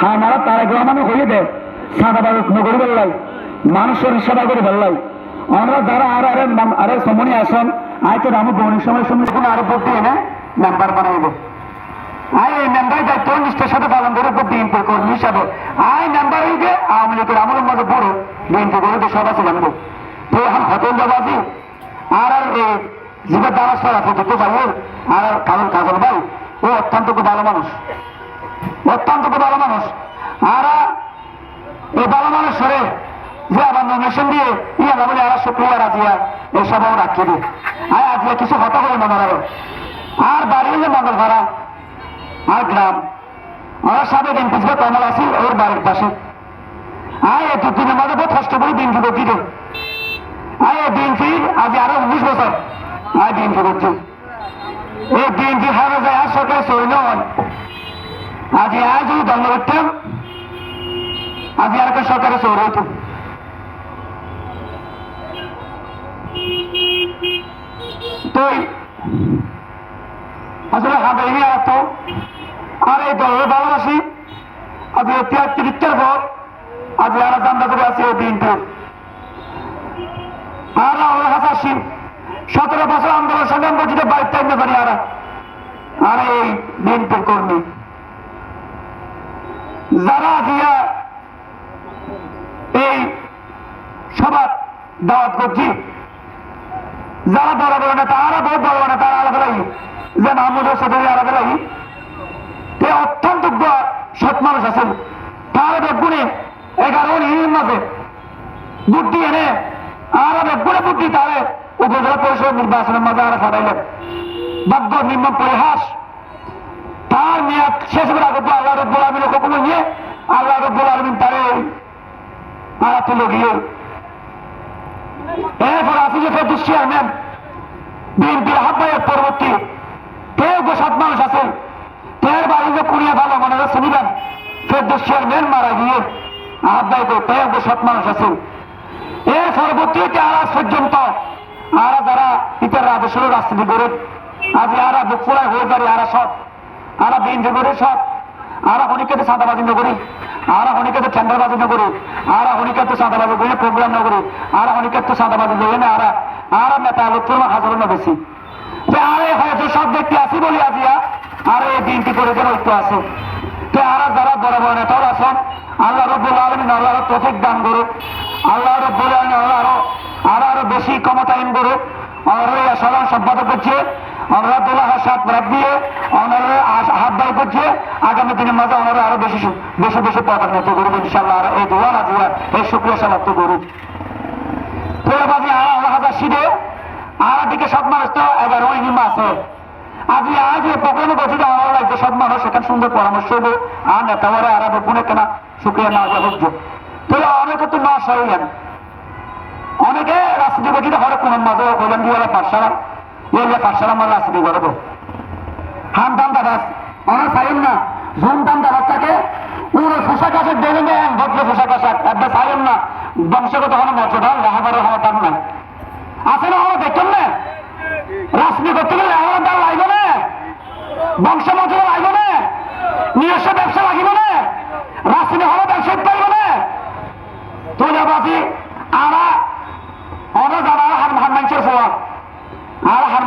হ্যাঁ মারা, তারা গ্রামানো হয়ে দেয় সাদাবাদ নগরী বেল্লাই মানুষের সেবা করে বেল্লাই আমরা যারা আর আরে আরে সমনি আসন আয়তো আমি গণিত সময় সময় কোনো আরও ভোট দিয়ে না মেম্বার বানাইব। আই এই মেম্বার দায়িত্ব নিষ্ঠার সাথে পালন করে উপর বিএনপি কর্মী হিসাবে। আই মেম্বার হইবে আওয়ামী লীগের আমলের মধ্যে বড় বিএনপি করে তো সব আছে জানব তো এখন হোটেল দেবাজি আর আর জীবের দ্বারা সর আছে দুটো ভাইয়ের আর কাজল কাজল ভাই, ও অত্যন্ত ভালো মানুষ। অত্যন্ত ভালো মানুষ। আর এই ভালো মানুষ সরে যে আবার নমিনেশন দিয়ে ইয়া বলে আর শুক্রিয়া রাজিয়া এসবও রাখিয়ে দিই। আর আজিয়া কিছু হতা করে মনে রাখো আর বাড়ি হলে মঙ্গল ভাড়া। আর গ্রাম। আমার সাবেক এমপি ছিল কমল আসি ওর বাড়ির পাশে। আয়, এই দুদিনের মধ্যে বহুত কষ্ট করে দিন করছি তো আয়, এই বিএনপি আজ আরও উনিশ বছর। আয় বিএনপি করছি এই বিএনপি হারা যায় আর সরকার সই নয়। দণ্ড করতাম আজ আর একটা সরকারের সৌর হইতো তো আসলে এনে আসতো আর এই দলের ভালোবাসি আজ তিয়াত্তরিত্বের পর আজ আর জানতে করে আছে এই দিনটা আর আমরা হাসাসি সতেরো বছর আন্দোলন সংগ্রাম করছি তো বাইর টাইমে পারি আর এই বিএনপির কর্মী যারা দিয়া এই সবার দাওয়াত করছি, যারা বড় বড় নেতা তারা বহুত বড় বড় নেতা আলাদা লাগি। যে মাহমুদ সদরি আলাদা লাগি। তে অত্যন্ত সৎ মানুষ আছেন। তারা বেগুনে এগারো ইউনিয়ন মাঝে বুদ্ধি এনে আর বেগুনে বুদ্ধি তারে উপজেলা পরিষদ নির্বাচনের মাঝে আর ফাটাইলেন। বাদ্য নিম্ন পরিহাস। তার মেয়াদ শেষ করা করব আল্লাহ রব্বুল আলমিন হুকুম নিয়ে আল্লাহ রব্বুল আলমিন তারে আর তুলে গিয়ে এরপর যে ফেরদুস চেয়ারম্যান, বিএনপির আহ্বায়ক পরবর্তী কেউ গো সৎ মানুষ আছে। তের বাড়ি যে কুড়িয়ে ভালো মনে হয় শুনিবেন ফেরদুস চেয়ারম্যান মারা গিয়ে আহ্বায়ক কেউ গো সৎ মানুষ আছে। এর পরবর্তীতে আজ পর্যন্ত আরা যারা ইতার আদর্শের রাজনীতি করে, আজ আরা বুক ফোড়ায় হয়ে যাবে আরা সব। আরা বিএনপি করে সব। আরা হনিকে সাদাবাজি নগরী আরা হনিকে টেন্ডারবাজি নগরী আরা হনিকে সাদাবাজি করে প্রোগ্রাম নগরী আরা হনিকে সাদাবাজি নগরী না, আরা আরা নেতা লোকজন হাজার না বেশি। যে আরে হয়তো সব ব্যক্তি আসি বলি আজিয়া আর এই দিনটি করে যেন একটু আছে। তে আরা যারা বড় বড় নেতাও আছেন, আল্লাহ রব্বুল আলমিন আল্লাহ তফিক দান করুক। আল্লাহ রব্বুল আলমিন আল্লাহ আরও আরও আরও বেশি ক্ষমতায়ন করুক। অনারা সাধারণ সম্পাদক করছে অনারা দোলা হাত রাত দিয়ে অনারা হাত বাই করছে। আগামী দিনের মাঝে অনারা আরও বেশি বেশি বেশি পদোন্নতি করব ইনশাল্লাহ আর এই দোয়া নাজিয়া এই শুক্রিয়া সমাপ্ত করুক। তোলাবাজি আর হাজার সিদে আর দিকে সব মানুষ তো এগারো ইনিমা আছে। আজি আজ প্রোগ্রামে গঠিত আমার লাগছে সব মানুষ সেখানে সুন্দর পরামর্শ হব আর নেতাওয়ারা আর গুণে কেনা শুক্রিয়া না যা। হচ্ছে অনেকে তো হয়ে যান অনেকে রাজনীতি গঠিত হরে কোন মাঝে বলেন দিয়ে পাঠশালা এলে পাঠশালা আমার রাজনীতি করব হান দাম দাবাস অনেক চাইন না দাবাস থাকে পুরো পোশাক আছে দেবে নেন ভদ্র পোশাক আসাক একবার চাইন না, বংশগত হলো মর্যাদা রাহাবারের হওয়ার দাম নাই। আছে না আমরা দেখছেন না? রাজনীতি করতে গেলে আমার দাম লাগবে না। বংশ মর্যাদা লাগবে না। নিজস্ব ব্যবসা লাগিব না। রাজনীতি হলো ব্যবসা পাইব না। তুলাবাজি আরা ওরা যারা হার হার মানুষের ফোয়া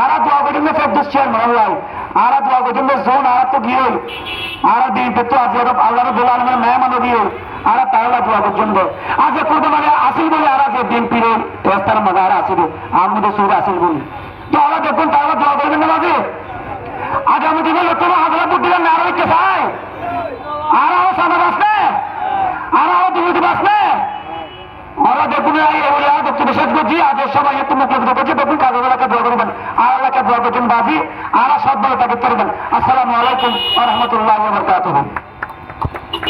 আর দোয়া পর্যন্ত ফেরদুস চেয়ার মহল্লাই আর দোয়া পর্যন্ত জোন আর তো গিয়ে আর দিন তো আজ আল্লাহ রব্বুল আলমের মেহমান দিয়ে আর তাহলে দোয়া পর্যন্ত আজ কোরবান আসিল বলে আর আছে দিন পিরে রাস্তার মজা আর আসিল। আহমদ সুর আসিল বলে। তো আমরা দেখুন তাহলে দোয়া করবেন না, মাঝে? আগামী দিনে লোকজন হাজার ফুট দিলেন আরও ইচ্ছে চাই। আর আরও সাদা বাঁচবে। আর আরও দুর্নীতি বাঁচবে। আমরা দেখুন এই ওরা দেখতে বিশেষ করছি আজ সবাই একটু মুখোমুখি করছি দেখুন কাজের এলাকা দোয়া করবেন আর সব তাকে করবেন আসসালামু আলাইকুম আহমতুল্লাহ